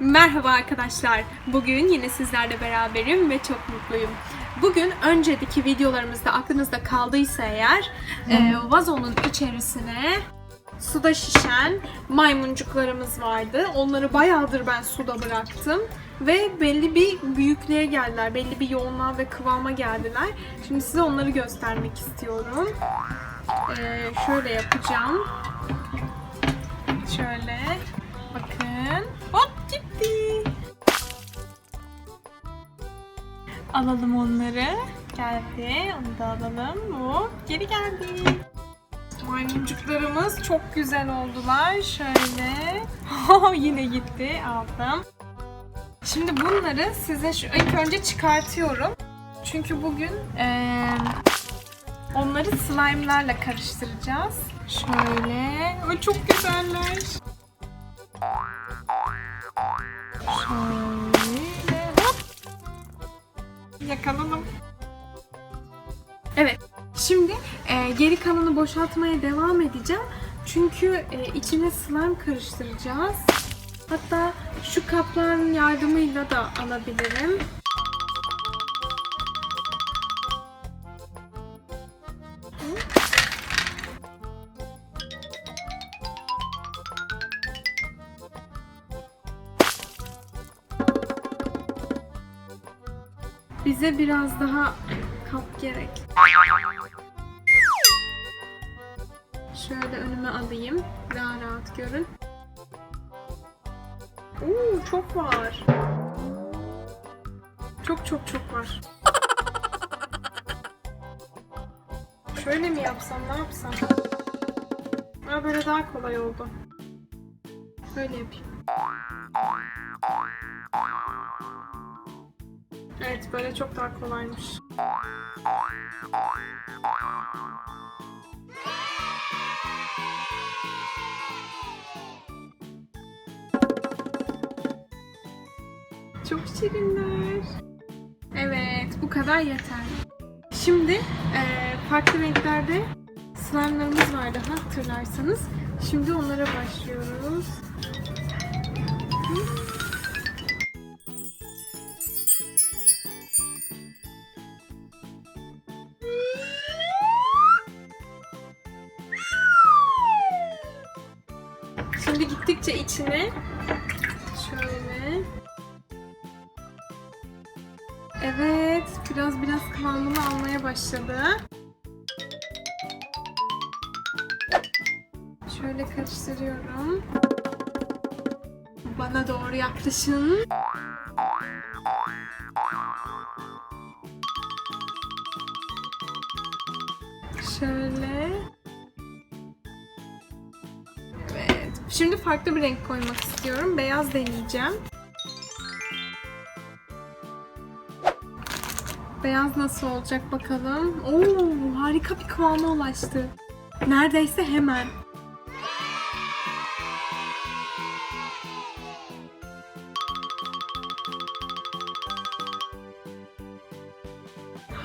Merhaba arkadaşlar. Bugün yine sizlerle beraberim ve çok mutluyum. Bugün önceki videolarımızda aklınızda kaldıysa eğer e, vazonun içerisine suda şişen maymuncuklarımız vardı. Onları bayağıdır ben suda bıraktım. Ve belli bir büyüklüğe geldiler. Belli bir yoğunluğa ve kıvama geldiler. Şimdi size onları göstermek istiyorum. E, şöyle yapacağım. Şöyle. Bakın. Hop gitti. Alalım onları. Geldi. Onu da alalım. Hop geri geldi. Maymuncuklarımız çok güzel oldular. Şöyle. Yine gitti. Aldım. Şimdi bunları size şu ilk önce çıkartıyorum. Çünkü bugün eee, onları slime'larla karıştıracağız. Şöyle. Ay çok güzeller. Şöyle hop. Yakalalım. Evet. Şimdi e, geri kalanı boşaltmaya devam edeceğim. Çünkü e, içine slime karıştıracağız. Hatta şu kapların yardımıyla da alabilirim. Bize biraz daha kap gerek. Şöyle önüme alayım. Daha rahat görün. Oo, çok var. Çok çok çok var. Şöyle mi yapsam, ne yapsam? Aa, böyle daha kolay oldu. Böyle yapayım. Böyle çok daha kolaymış. Çok şirinler. Evet, bu kadar yeter. Şimdi eee, farklı renklerde slime'larımız vardı hatırlarsanız. Şimdi onlara başlıyoruz. İçine şöyle Evet, biraz biraz kıvamını almaya başladı. Şöyle karıştırıyorum. Bana doğru yaklaşın. Şöyle. Şimdi farklı bir renk koymak istiyorum. Beyaz deneyeceğim. Beyaz nasıl olacak bakalım. Oo, harika bir kıvama ulaştı. Neredeyse hemen.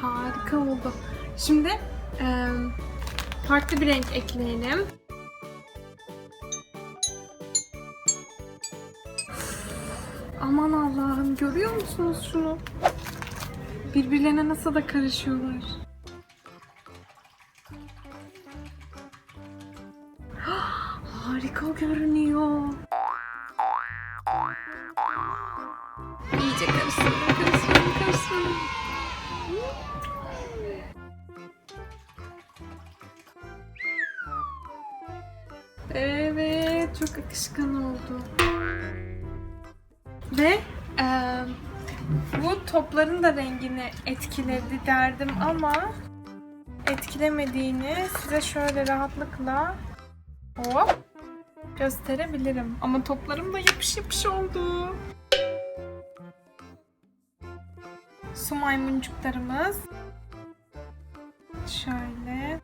Harika oldu. Şimdi farklı bir renk ekleyelim. Aman Allah'ım görüyor musunuz şunu? Birbirlerine nasıl da karışıyorlar. Harika görünüyor. İyice karıştırdım, karıştırdım, karıştırdım. Evet, çok akışkan oldu. Ve eee bu topların da rengini etkiledi derdim ama etkilemediğini size şöyle rahatlıkla hop gösterebilirim. Ama toplarım da yapış yapış oldu. Su maymuncuklarımız. Şöyle.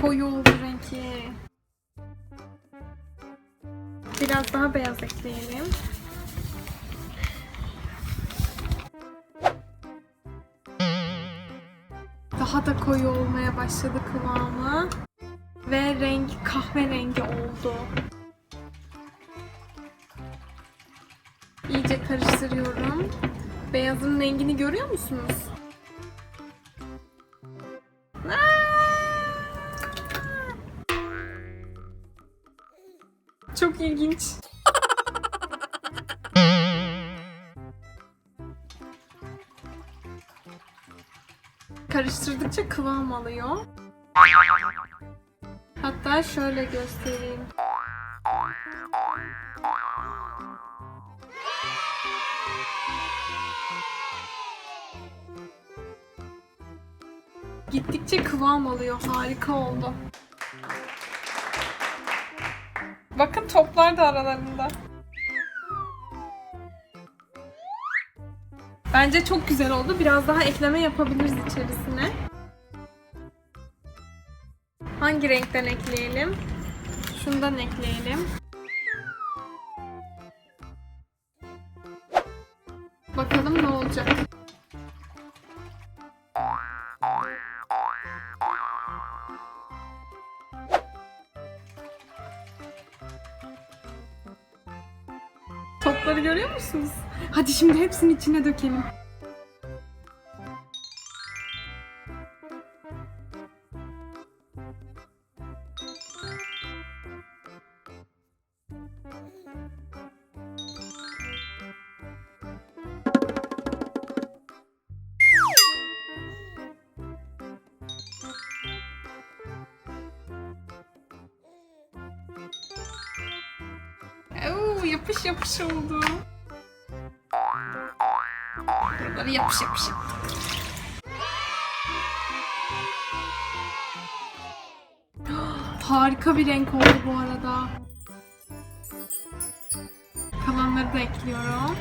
Koyu oldu renki. Biraz daha beyaz ekleyelim. Daha da koyu olmaya başladı kıvamı. Ve rengi kahverengi oldu. İyice karıştırıyorum. Beyazın rengini görüyor musunuz? Çok ilginç. Karıştırdıkça kıvam alıyor. Hatta şöyle göstereyim. Gittikçe kıvam alıyor. Harika oldu. Bakın toplar da aralarında. Bence çok güzel oldu. Biraz daha ekleme yapabiliriz içerisine. Hangi renkten ekleyelim? Şundan ekleyelim. Bakalım ne olacak. Görüyor musunuz? Hadi şimdi hepsini içine dökelim. Oo, yapış yapış oldu. Buraları yapış yapış yaptık. Harika bir renk oldu bu arada. Kalanları da ekliyorum.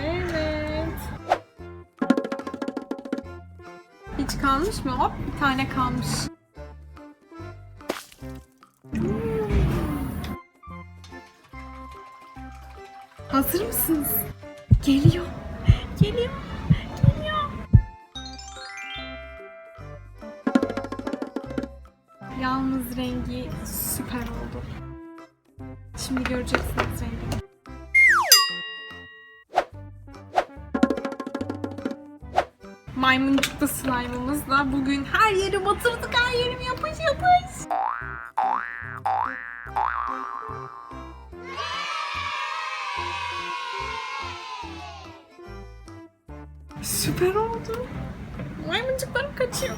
Evet. Hiç kalmış mı? Hop bir tane kalmış. Hazır mısınız? Geliyor. Geliyor. Geliyor. Yalnız rengi süper oldu. Şimdi göreceksiniz rengini. Maymuncuklu slime'ımızla bugün her yeri batırdık, her yerim yapış yapış. Süper oldu. Maymuncuklarım kaçıyor.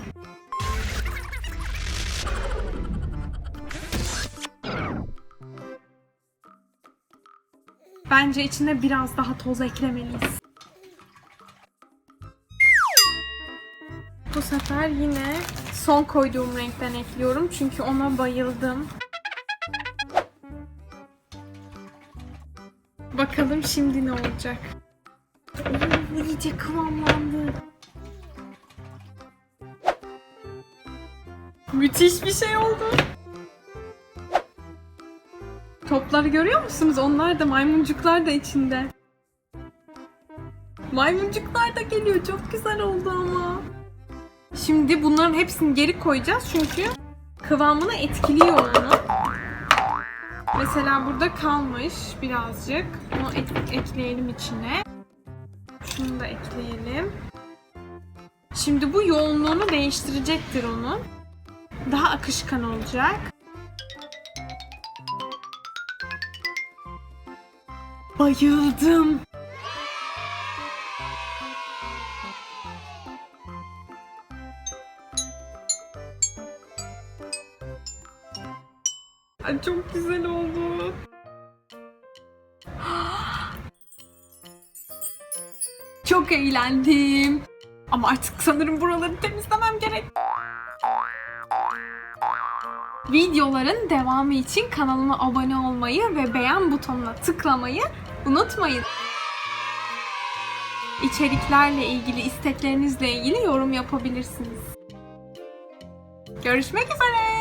Bence içine biraz daha toz eklemeliyiz. Bu sefer yine son koyduğum renkten ekliyorum çünkü ona bayıldım. Bakalım şimdi ne olacak. Oo, iyice kıvamlandı. Müthiş bir şey oldu. Topları görüyor musunuz? Onlar da maymuncuklar da içinde. Maymuncuklar da geliyor. Çok güzel oldu ama. Şimdi bunların hepsini geri koyacağız çünkü kıvamını etkiliyor onu. Mesela burada kalmış birazcık. Onu ek- ekleyelim içine. Şunu da ekleyelim. Şimdi bu yoğunluğunu değiştirecektir onun. Daha akışkan olacak. Bayıldım. Ay çok güzel oldu. Çok eğlendim. Ama artık sanırım buraları temizlemem gerek. Videoların devamı için kanalıma abone olmayı ve beğen butonuna tıklamayı unutmayın. İçeriklerle ilgili isteklerinizle ilgili yorum yapabilirsiniz. Görüşmek üzere.